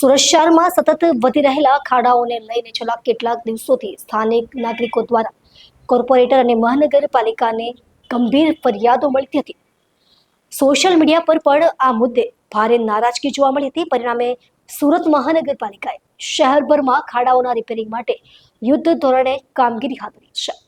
સુરત શહેરમાં સતત વધી રહેલા ખાડાઓને લઈને છેલ્લા કેટલાક દિવસોથી સ્થાનિક નાગરિકો દ્વારા કોર્પોરેટર અને મહાનગરપાલિકાને ગંભીર ફરિયાદો મળતી હતી. સોશિયલ મીડિયા પર પણ આ મુદ્દે ભારે નારાજગી જોવા મળી હતી. પરિણામે સુરત મહાનગરપાલિકાએ શહેરભરમાં ખાડાઓના રિપેરિંગ માટે યુદ્ધ ધોરણે કામગીરી હાથ ધરી છે.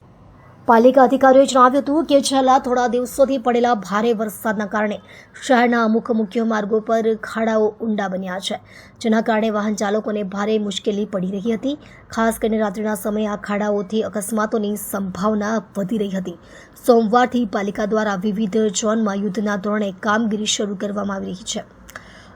પાલિકા અધિકારીઓએ જણાવ્યું હતું કે છેલ્લા થોડા દિવસોથી પડેલા ભારે વરસાદના કારણે શહેરના અમુક મુખ્ય માર્ગો પર ખાડાઓ ઊંડા બન્યા છે, જેના કારણે વાહન ચાલકોને ભારે મુશ્કેલી પડી રહી હતી. ખાસ કરીને રાત્રિના સમયે આ ખાડાઓથી અકસ્માતોની સંભાવના વધી રહી હતી. સોમવારથી પાલિકા દ્વારા વિવિધ ઝોનમાં યુદ્ધના ધોરણે કામગીરી શરૂ કરવામાં આવી રહી છે.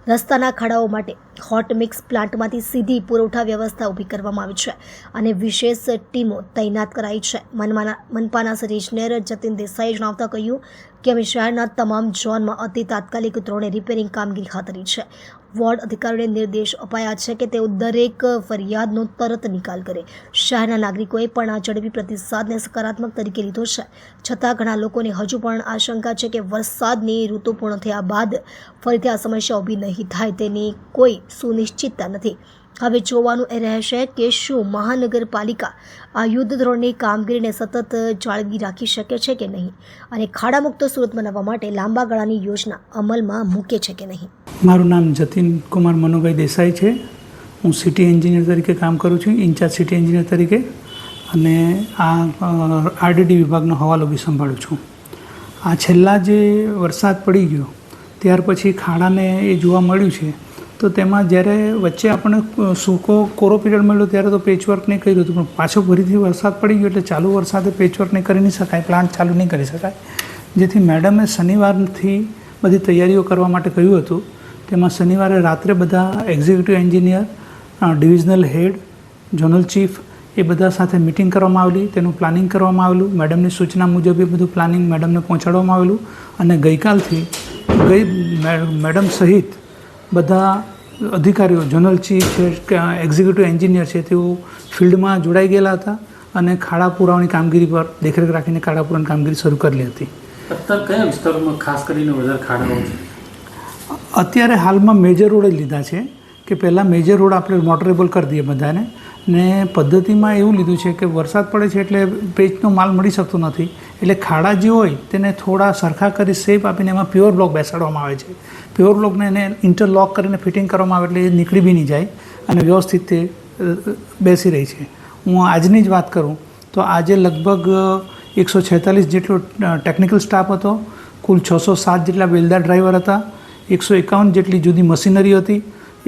રસ્તાના ખાડાઓ માટે હોટ મિક્સ પ્લાન્ટમાંથી સીધી પુરવઠા વ્યવસ્થા ઊભી કરવામાં આવી છે અને વિશેષ ટીમો તૈનાત કરાઈ છે. મનમાના મનપાના સબ ઇજનેર જતીન દેસાઈએ જણાવતા કહ્યું કે અમે શહેરના તમામ ઝોનમાં અતિ તાત્કાલિક ધોરણે રિપેરિંગ કામગીરી ધરી છે. વોર્ડ અધિકારીઓને નિર્દેશ અપાયા છે કે તેઓ દરેક ફરિયાદનો તરત નિકાલ કરે. શહેરના નાગરિકોએ પણ આ ઝડપી પ્રતિસાદને સકારાત્મક તરીકે લીધો છે. છતાં ઘણા લોકોને હજુ પણ આશંકા છે કે વરસાદની ઋતુ પૂર્ણ થયા બાદ ફરીથી આ સમસ્યા ઊભી નહીં થાય તેની કોઈ સુનિશ્ચિતતા નથી. હવે જોવાનું એ રહેશે કે શું મહાનગરપાલિકા આ યુદ્ધ ધોરણની કામગીરીને સતત જાળવી રાખી શકે છે કે નહીં? અને ખાડામુક્ત સુરત બનાવવા માટે લાંબા ગાળાની યોજના અમલમાં મૂકે છે કે નહીં? મારું નામ જતીન કુમાર મનુભાઈ દેસાઈ છે. હું સિટી એન્જિનિયર તરીકે કામ કરું છું, ઇન્ચાર્જ સિટી એન્જિનિયર તરીકે. અને આ આરડીડી વિભાગનો હવાલો બી સંભાળું છું. આ છેલ્લા જે વરસાદ પડી ગયો, ત્યાર પછી ખાડાને એ જોવા મળ્યું છે તો તેમાં જ્યારે વચ્ચે આપણને સૂકો કોરો પીરિયડ મળ્યો ત્યારે તો પેચવર્ક નહીં કર્યું હતું, પણ પાછો ફરીથી વરસાદ પડી ગયો એટલે ચાલુ વરસાદે નહીં કરી નહીં શકાય પ્લાન્ટ ચાલુ નહીં કરી શકાય. જેથી મેડમે શનિવારથી બધી તૈયારીઓ કરવા માટે કહ્યું હતું. તેમાં શનિવારે રાત્રે બધા executive engineer divisional head zonal chief એ બધા સાથે મિટિંગ કરવામાં આવેલી. તેનું પ્લાનિંગ કરવામાં આવેલું. મેડમની સૂચના મુજબ એ બધું પ્લાનિંગ મેડમને પહોંચાડવામાં આવેલું. અને ગઈકાલથી ગઈ મેડમ સહિત બધા અધિકારીઓ જનરલ ચીફ છે એક્ઝિક્યુટિવ એન્જિનિયર છે તેઓ ફિલ્ડમાં જોડાઈ ગયેલા હતા અને ખાડા પુરાવાની કામગીરી પર દેખરેખ રાખીને ખાડા પુરાવાની કામગીરી શરૂ કરેલી હતી. અત્યારે કયા વિસ્તારોમાં ખાસ કરીને વધારે ખાડાઓ છે? અત્યારે હાલમાં મેજર રોડ જ લીધા છે કે પહેલાં મેજર રોડ આપણે મોટરેબલ કરી દઈએ બધાને ને પદ્ધતિમાં એવું લીધું છે કે વરસાદ પડે છે એટલે પેચનો માલ મળી શકતો નથી. એટલે ખાડા જે હોય તેને થોડા સરખા કરી શેપ આપીને એમાં પ્યોર બ્લોક બેસાડવામાં આવે છે. પ્યોર બ્લોકને એને ઇન્ટરલોક કરીને ફિટિંગ કરવામાં આવે એટલે એ નીકળી બી નહીં જાય અને વ્યવસ્થિત તે બેસી રહી છે. હું આજની જ વાત કરું તો આજે લગભગ એકસો છેતાલીસ જેટલો ટેકનિકલ સ્ટાફ હતો. કુલ છસો સાત જેટલા વેલદાર ડ્રાઈવર હતા. એકસો એકાવન જેટલી જુદી મશીનરી હતી.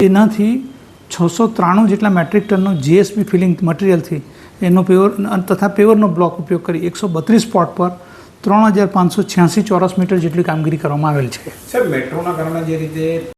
એનાથી છસો ત્રાણું જેટલા મેટ્રિક ટનનો જીએસબી ફિલિંગ મટીરિયલથી એનો પેવર તથા પેવરનો બ્લોક ઉપયોગ કરી એકસો બત્રીસ સ્પોટ પર ત્રણ હજાર પાંચસો છ્યાસી ચોરસ મીટર જેટલી કામગીરી કરવામાં આવેલ છે. સર મેટ્રોના કારણે જે રીતે